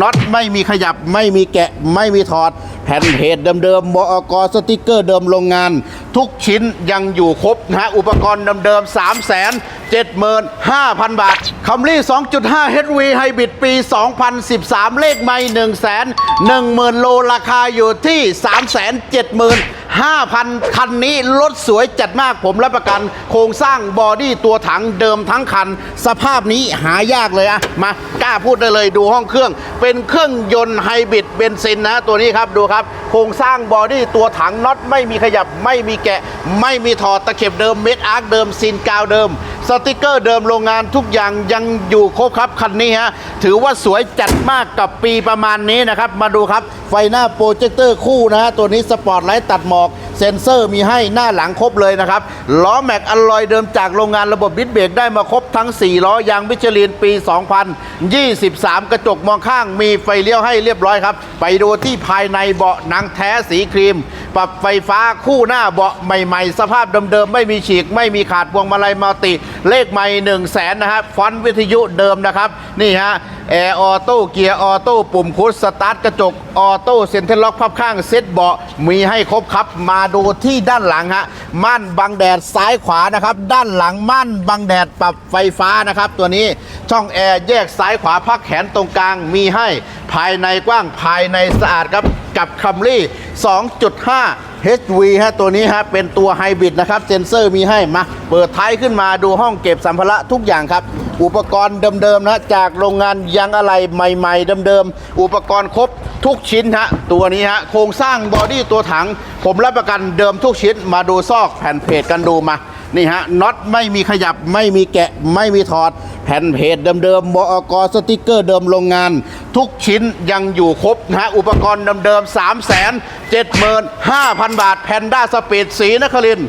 น็อตไม่มีขยับไม่มีแกะไม่มีถอด แผ่นเพจเดิมๆมอกสติกเกอร์เดิมโรงงาน ทุกชิ้นยังอยู่ครบนะฮะ อุปกรณ์เดิมๆ 3 7 5 0 0 0 บาทคัมรี่ 2.5 HV Hybrid ปี 2013 เลขไม่ 1 1 0 0 0 0 โลราคาอยู่ที่ 3 7 0 0 0 5,000 คันนี้รถสวยจัดมากผมรับประกัน โครงสร้างบอดี้ตัวถังเดิมทั้งคัน สภาพนี้หายากเลยอะมากล้าพูดได้เลยดูห้องเครื่อง เป็นเครื่องยนต์ไฮบริดเบนซินนะ ตัวนี้ครับดูครับ โครงสร้างบอดี้ตัวถังน็อตไม่มีขยับไม่มีแกะ ไม่มีถอดตะเข็บเดิมเม็ดอาร์คเดิมซีนกาวเดิม สติกเกอร์เดิมโรงงานทุกอย่างยังอยู่ครบครับคันนี้ฮะถือว่าสวยจัดมากกับปีประมาณนี้นะครับ มาดูครับไฟหน้าโปรเจคเตอร์คู่นะฮะตัวนี้สปอร์ตไลท์ตัดหมอก เซ็นเซอร์มีให้หน้าหลังครบเลยนะครับ ล้อแม็กอลลอยเดิมจากโรงงานระบบดิสเบรกได้มาครบทั้ง 4 ล้อยางมิชลินปี 2023 กระจกมองข้างมีไฟเลี้ยวให้เรียบร้อยครับ ไปดูที่ภายในเบาะหนังแท้สีครีม ปรับไฟฟ้าคู่หน้าเบาะใหม่ ๆ สภาพเดิมๆไม่มีฉีก ไม่มีขาดพวงมาลัยมัลติ เลขไม่1 0 0 0 0แสนนะครับฟอนต์วิทยุเดิมนะครับ นี่ฮะ แอร์ออโต้เกียร์ออโต้ปุ่มคุชสตาร์ทกระจกออโต้เซ็นเตอร์ล็อกพับข้างเซ็ตเบาะมีให้ครบครับมาดูที่ด้านหลังฮะม่านบังแดดซ้ายขวานะครับ ด้านหลังม่านบังแดดปรับไฟฟ้านะครับ ตัวนี้ช่องแอร์แยกซ้ายขวาพักแขนตรงกลางมีให้ภายในกว้างภายในสะอาดครับกับคัมรี่ 2.5 HV ฮะตัวนี้ฮะเป็นตัวไฮบริดนะครับเซนเซอร์มีให้มาเปิดท้ายขึ้นมาดูห้องเก็บสัมภาระทุกอย่างครับ อุปกรณ์เดิมๆนะจากโรงงานยางอะไรใหม่ ๆ เดิมๆอุปกรณ์ครบทุกชิ้นฮะตัวนี้ฮะโครงสร้างบอดี้ตัวถัง ผมรับประกันเดิมทุกชิ้นมาดูซอกแผ่นเพจกันดูมานี่ฮะน็อตไม่มีขยับไม่มีแกะไม่มีถอด แผ่นเพจเดิมๆมอกสติกเกอร์เดิมโรงงาน ทุกชิ้นยังอยู่ครบนะฮะอุปกรณ์เดิมๆ3 7 5 0 0 0 บาทแพนด้าสปีดสีนครินทร์